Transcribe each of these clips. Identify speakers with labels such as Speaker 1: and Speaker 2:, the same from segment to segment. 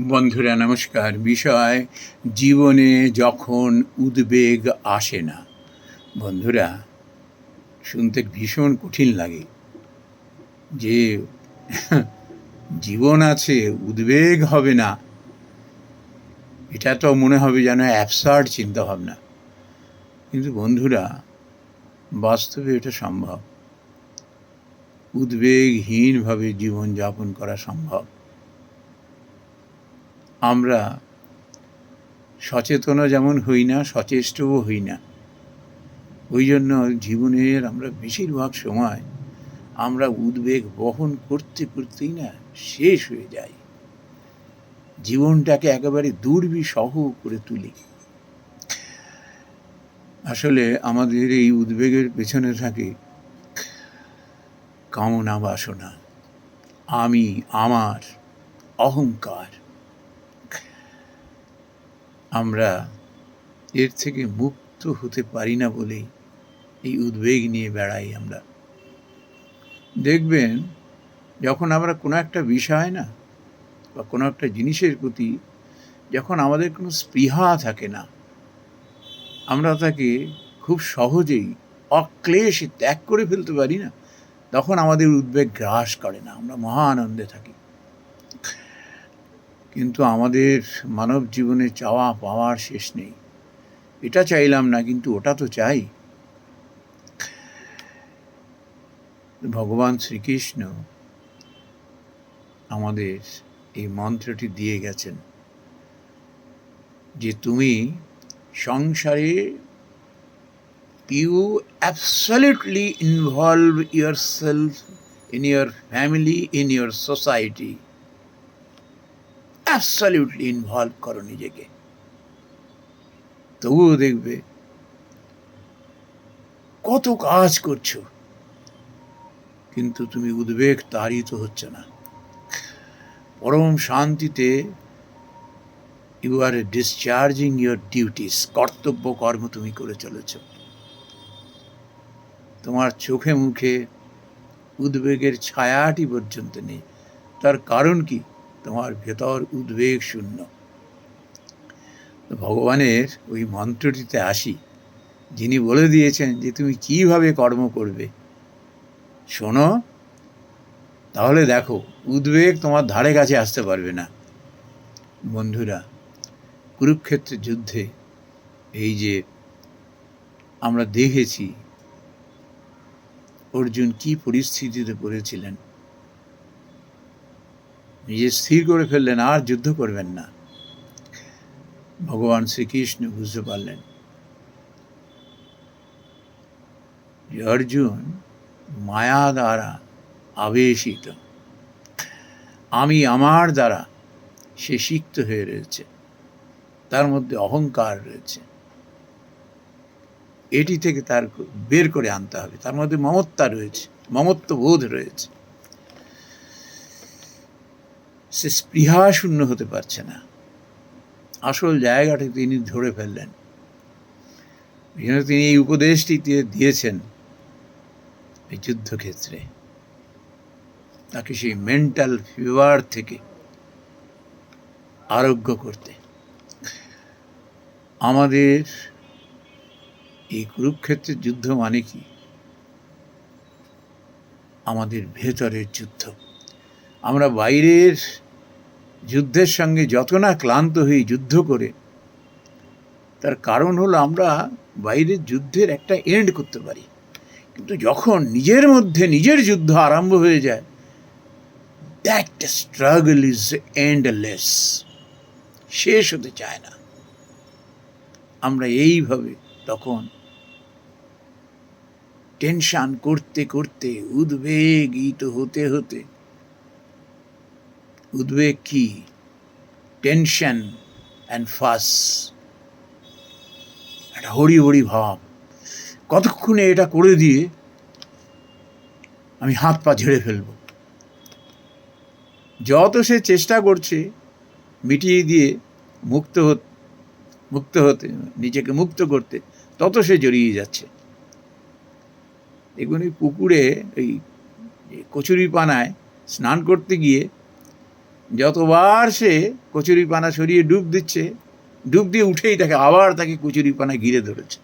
Speaker 1: বন্ধুরা, নমস্কার। বিষয়, জীবনে যখন উদ্বেগ আসে না, বন্ধুরা, শুনতে ভীষণ কঠিন লাগে যে, জীবন আছে, উদ্বেগ হবে না। এটা তো মনে হবে যেন অ্যাবসার্ড চিন্তাভাবনা। কিন্তু বন্ধুরা, বাস্তবে এটা সম্ভব। উদ্বেগহীনভাবে জীবনযাপন করা সম্ভব। আমরা সচেতনও যেমন হই না, সচেষ্টও হই না। ওই জন্য জীবনের আমরা বেশিরভাগ সময় আমরা উদ্বেগ বহন করতে করতেই না, শেষ হয়ে যাই। জীবনটাকে একেবারে দুর্বিসহ করে তুলি। আসলে আমাদের এই উদ্বেগের পেছনে থাকে কামনা বাসনা। আমি, আমার, অহংকার। আমরা এর থেকে মুক্ত হতে পারি না বলেই এই উদ্বেগ নিয়ে বেড়াই আমরা। দেখবেন, যখন আমরা কোনো একটা বিষয় না, বা কোনো একটা জিনিসের প্রতি যখন আমাদের কোনো স্পৃহা থাকে না, আমরা তাকে খুব সহজেই অক্লেশে ত্যাগ করে ফেলতে পারি না। তখন আমাদের উদ্বেগ গ্রাস করে না, আমরা মহা আনন্দে থাকি। কিন্তু আমাদের মানব জীবনে চাওয়া পাওয়ার শেষ নেই। এটা চাইলাম না, কিন্তু ওটা তো চাই। ভগবান শ্রীকৃষ্ণ আমাদের এই মন্ত্রটি দিয়ে গেছেন যে তুমি সংসারে you absolutely involve your self in your family in your society absolutely involve করো নিজেকে। তবুও দেখবে কত কাজ করছ, কিন্তু তুমি উদ্বেগ তাড়িত হচ্ছে না। পরম শান্তিতে you are discharging your duties কর্তব্য কর্ম তুমি করে চলেছ। তোমার চোখে মুখে উদ্বেগের ছায়াটি পর্যন্ত নেই। তার কারণ কি? তোমার ভেতর উদ্বেগ শূন্য। ভগবানের ওই মন্ত্রটিতে আসি। যিনি বলে দিয়েছেন যে, তুমি কীভাবে কর্ম করবে? শোনো, তাহলে দেখো, উদ্বেগ তোমার ধারে কাছে আসতে পারবে না। বন্ধুরা কুরুক্ষেত্রের যুদ্ধে এই যে আমরা দেখেছি, অর্জুন কি পরিস্থিতিতে পড়েছিলেন নিজে স্থির করে ফেললেন, আর যুদ্ধ করবেন না। ভগবান শ্রীকৃষ্ণ বুঝতে পারলেন। যে অর্জুন মায়া দ্বারা আবেশিত। আমি আমার দ্বারা সে সিক্ত হয়ে রয়েছে। তার মধ্যে অহংকার রয়েছে। এটি থেকে তার বের করে আনতে হবে। তার মধ্যে মমত্তা রয়েছে মমত্ব বোধ রয়েছে। সে স্পৃহা শূন্য হতে পারছে না। আসল জায়গাটা তিনি ধরে ফেললেন। তিনি এই উপদেশটি দিয়েছেন এই যুদ্ধক্ষেত্রে। তাকে সেই মেন্টাল ফিভার থেকে আরোগ্য করতে। আমাদের এই কুরুক্ষেত্রের যুদ্ধ মানে কি? আমাদের ভেতরের যুদ্ধ। আমরা বাইরের যুদ্ধের সঙ্গে যত না ক্লান্ত হই যুদ্ধ করে, তার কারণ হলো আমরা বাইরের যুদ্ধের একটা এন্ড করতে পারি। কিন্তু যখন নিজের মধ্যে নিজের যুদ্ধ আরম্ভ হয়ে যায় দ্যাট স্ট্রাগল ইজ এন্ডলেস শেষ হতে চায় না। আমরা এইভাবে তখন টেনশান করতে করতে, উদ্বেগিত হতে হতে উদ্বেগ কি? টেনশন অ্যান্ড ফাস একটা হরি হরি ভাব। কতক্ষণে এটা করে দিয়ে আমি হাত পা ঝেড়ে ফেলব? যত সে চেষ্টা করছে মিটিয়ে দিয়ে মুক্ত মুক্ত হতে, নিজেকে মুক্ত করতে, তত সে জড়িয়ে যাচ্ছে। এই পুকুরে, এই কচুরি পানায় স্নান করতে গিয়ে যতবার সে কচুরি পানা সরিয়ে ডুব দিচ্ছে, ডুব দিয়ে উঠেই তাকে আবার তাকে কচুরি পানা ঘিরে ধরেছে।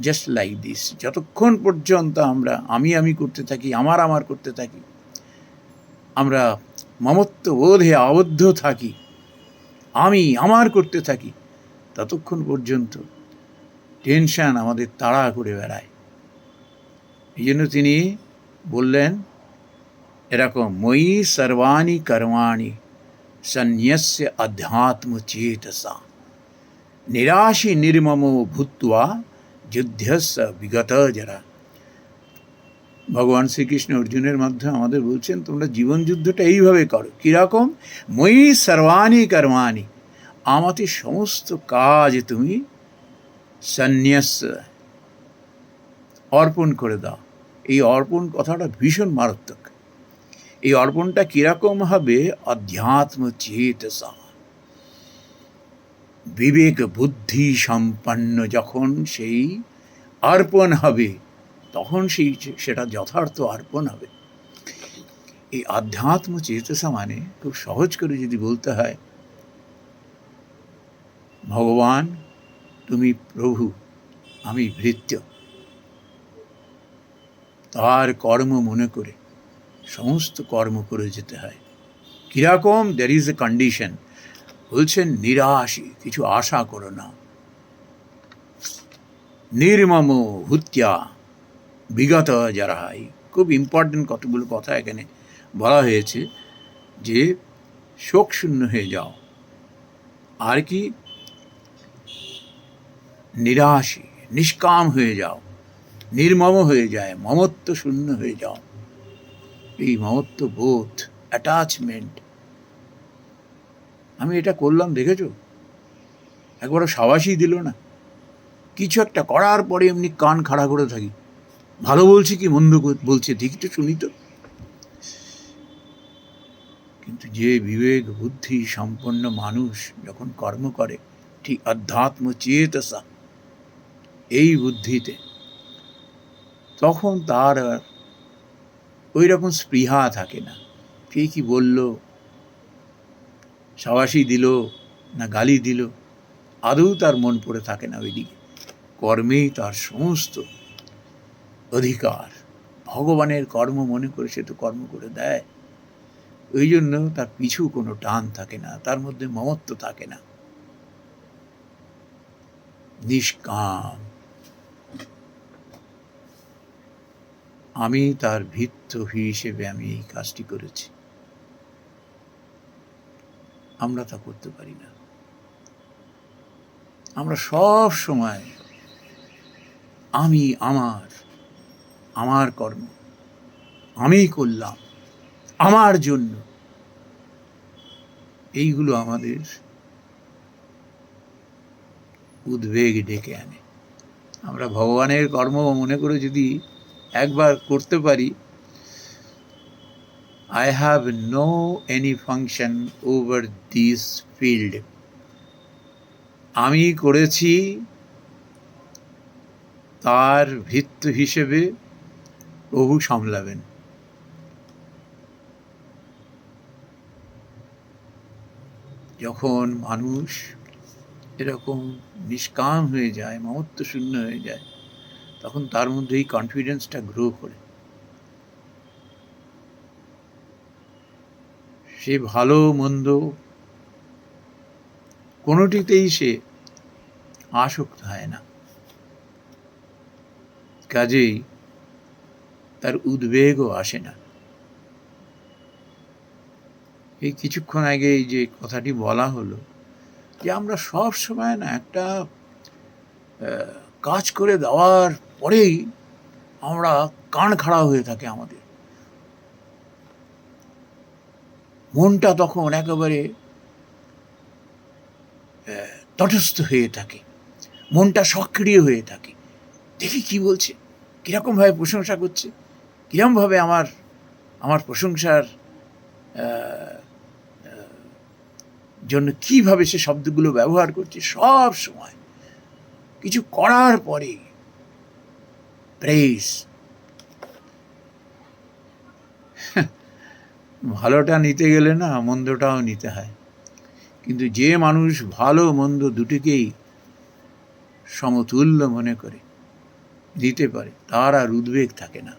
Speaker 1: জাস্ট লাইক দিস যতক্ষণ পর্যন্ত আমরা আমি আমি করতে থাকি, আমার আমার করতে থাকি, আমরা মমত্ব বোধে আবদ্ধ থাকি, আমি আমার করতে থাকি, ততক্ষণ পর্যন্ত টেনশন আমাদের তাড়া করে বেড়ায়। এই জন্য তিনি বললেন এরকম ময়ী সর্বাণি কর্মাণি সন্ন্যস্য অধ্যাত্ম চেতসা নিরাশি নির্মম ভূত্বা যুদ্ধস্য বিগত যারা ভগবান শ্রীকৃষ্ণ অর্জুনের মাধ্যমে আমাদের বলছেন, তোমরা জীবন যুদ্ধটা এইভাবে করো। কীরকম? ময়ী সর্বাণী কর্মাণি। আমাতে সমস্ত কাজ তুমি সন্ন্যাস অর্পণ করে দাও। এই অর্পণ কথাটা ভীষণ মারাত্মক। এই অর্পণটা কীরকম হবে? অধ্যাত্ম চেতসা। বিবেক বুদ্ধি সম্পন্ন যখন সেই অর্পণ হবে, তখন সেই সেটা যথার্থ অর্পণ হবে। এই আধ্যাত্ম চেতসা মানে খুব সহজ করে যদি বলতে হয়, ভগবান, তুমি প্রভু, আমি ভৃত্য। তার কর্ম মনে করে সমস্ত কর্ম করে যেতে হয়। কীরকম? দ্যার ইজ এ কন্ডিশন বলছেন, নিরাশি, কিছু আশা করো না। নির্মম হুত্যা, বিগত যারা হয়, খুব ইম্পর্টেন্ট কতগুলো কথা এখানে বলা হয়েছে যে, শোক শূন্য হয়ে যাও। আর কি? নিরাশী, নিষ্কাম হয়ে যাও। নির্মম হয়ে যায়, মমত্ব শূন্য হয়ে যাও। এই মমত্ব বোধ অ্যাটাচমেন্ট আমি এটা করলাম, দেখেছ? একবারও সাবাসই দিল না। কিছু একটা করার পরে এমনি কান খাড়া করে থাকি। ভালো বলছি কি মন্দ বলছে দেখি তো শুনি তো। কিন্তু যে বিবেক, বুদ্ধি সম্পন্ন মানুষ যখন কর্ম করে, ঠিক অধ্যাত্ম চেতসা, এই বুদ্ধিতে, তখন তার ওই রকম স্পৃহা থাকে না। কে কি বলল? সাবাসি দিল না গালি দিল? আদৌ তার মন পড়ে থাকে না ওইদিকে। কর্মেই তার সমস্ত অধিকার। ভগবানের কর্ম মনে করে সে তো কর্ম করে দেয়। ওই জন্য তার পিছু কোনো টান থাকে না, তার মধ্যে মমত্ব থাকে না। নিষ্কাম। আমি তার ভিত্ত হিসেবে আমি এই কাজটি করেছি। আমরা তা করতে পারি না। আমরা সব সময় আমি আমার আমার কর্ম, আমি করলাম, আমার জন্য। এইগুলো আমাদের উদ্বেগ ডেকে আনে। আমরা ভগবানের কর্ম মনে করে যদি একবার করতে পারি I have no any function over this field আমি করেছি তার ভিত্ত হিসেবে প্রভু সামলাবেন। যখন মানুষ এরকম নিষ্কাম হয়ে যায় মমত্ব শূন্য হয়ে যায় তখন তার মধ্যে এই কনফিডেন্সটা গ্রো করে। সে ভালো, মন্দ, কোনোটিতেই সে আসক্ত হয় না। কাজেই তার উদ্বেগও আসে না। এই কিছুক্ষণ আগে এই যে কথাটি বলা হলো যে আমরা সব সময় না একটা কাজ করে দেওয়ার পরেই আমরা কান খাড়া হয়ে থাকে আমাদের। মনটা তখন একেবারে তটস্থ হয়ে থাকে। মনটা সক্রিয় হয়ে থাকে। দেখি কি বলছে, কীরকমভাবে প্রশংসা করছে কীরকমভাবে আমার আমার প্রশংসার জন্য কীভাবে সে শব্দগুলো ব্যবহার করছে, সব সময় কিছু করার পরে প্রেস ভালোটা নিতে গেলে না মন্দটাও নিতে হয়। কিন্তু যে মানুষ ভালো মন্দ দুটিকেই সমতুল্য মনে করে দিতে পারে, তার আর উদ্বেগ থাকে না।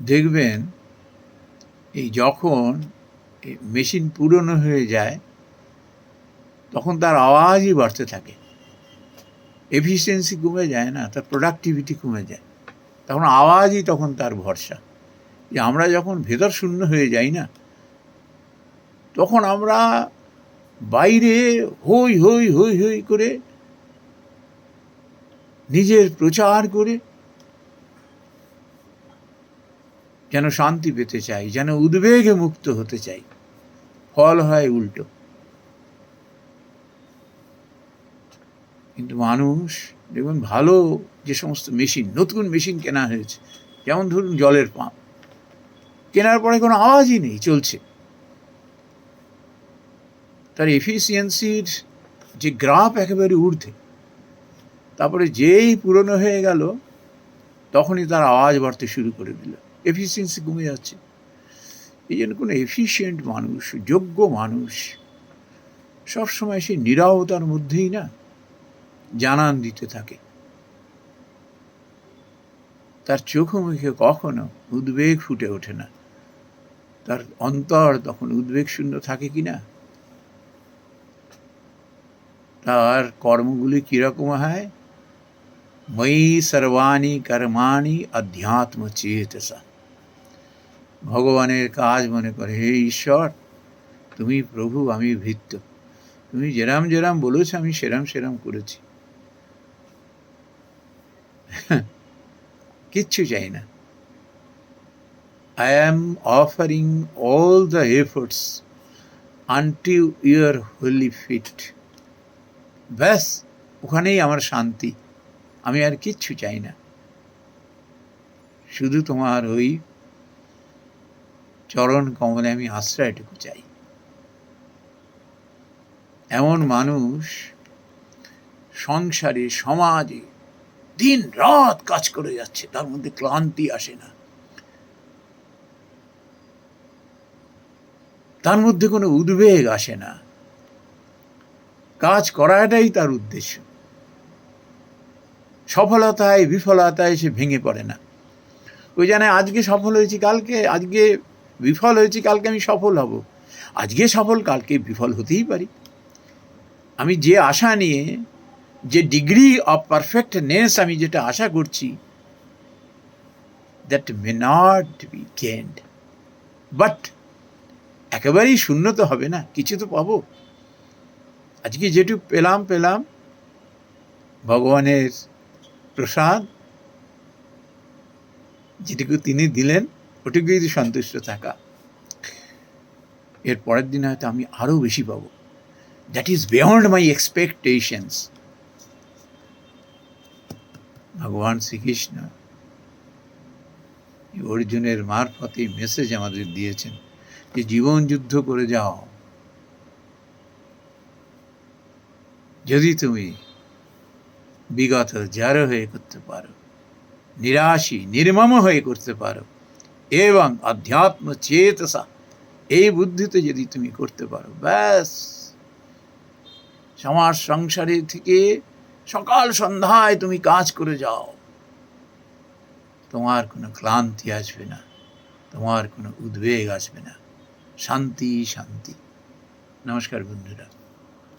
Speaker 1: দেখবেন, এই যখন মেশিন পুরনো হয়ে যায় তখন তার আওয়াজই বাড়তে থাকে। এফিসিয়েন্সি কমে যায় না, তার প্রোডাক্টিভিটি কমে যায়। তখন আওয়াজই তখন তার ভরসা। যে আমরা যখন ভেতর শূন্য হয়ে যাই না, তখন আমরা বাইরে হই হই হই হই করে নিজের প্রচার করে যেন শান্তি পেতে চাই, যেন উদ্বেগে মুক্ত হতে চাই। ফল হয় উল্টো। কিন্তু মানুষ দেখুন ভালো যে সমস্ত মেশিন, নতুন মেশিন কেনা হয়েছে, যেমন ধরুন জলের পাম্প। কেনার পরে কোনো আওয়াজই নেই, চলছে। তার এফিসিয়েন্সির যে গ্রাফ একেবারে ঊর্ধ্বে, তারপরে যেই পুরনো হয়ে গেল, তখনই তার আওয়াজ বাড়তে শুরু করে দিল। এফিসিয়েন্সি কমে যাচ্ছে। এই জন্য কোনো এফিসিয়েন্ট মানুষ, যোগ্য মানুষ, সবসময় সেই নিরবতার মধ্যেই না জানান দিতে থাকে। তার চোখ মুখে কখনো উদ্বেগ ফুটে ওঠে না। তার অন্তর তখন উদ্বেগ শূন্য থাকে কি না তার কর্মগুলি কীরকম হয়? মই সর্বাণী কর্মাণি অধ্যাত্ম চেতসা। ভগবানের কাজ মনে করে, হে ঈশ্বর, তুমি প্রভু, আমি ভৃত্য। তুমি যেরাম যেরাম বলেছ, আমি সেরাম সেরাম করেছি। কিচ্ছু চাই না। I am offering all the efforts unto your holy feet ব্যাস, ওখানেই আমার শান্তি। আমি আর কিচ্ছু চাই না। শুধু তোমার ওই চরণ কমলে আমি আশ্রয়টুকু চাই। এমন মানুষ সংসারে, সমাজে দিন রাত কাজ করে যাচ্ছে, তার মধ্যে ক্লান্তি আসে না। তার মধ্যে কোনো উদ্বেগ আসে না। কাজ করাটাই তার উদ্দেশ্য। সফলতায় বিফলতায় সে ভেঙে পড়ে না। ওই জানে, আজকে সফল হয়েছি, কালকে, আজকে বিফল হয়েছি, কালকে আমি সফল হব। আজকে সফল, কালকে বিফল হতেই পারি। আমি যে আশা নিয়ে যে ডিগ্রি অফ পারফেক্টনেস আমি যেটা আশা করছি that may not be gained but একেবারেই শূন্য তো হবে না, কিছু তো পাবো। আজকে যেটুকু পেলাম পেলাম, ভগবানের প্রসাদ, যেটুকু তিনি দিলেন, ওটুকুই সন্তুষ্ট থাকা। এর পরের দিন হয়তো আমি আরও বেশি পাবো। That is beyond my expectations ভগবান শ্রীকৃষ্ণ। অর্জুনের মারফতে মেসেজ আমাদের দিয়েছেন যে জীবন যুদ্ধ করে যাও। যদি তুমি বিগত জার হয়ে করতে পারো, নিরাশী, নির্মম হয়ে করতে পারো, এবং আধ্যাত্ম চেতসা, এই বুদ্ধিতে যদি তুমি করতে পারো, ব্যাস। সমাজ সংসারে থেকে সকাল সন্ধ্যায় তুমি কাজ করে যাও। তোমার কোনো ক্লান্তি আসবে না, তোমার কোনো উদ্বেগ আসবে না। শান্তি শান্তি। নমস্কার বন্ধুরা।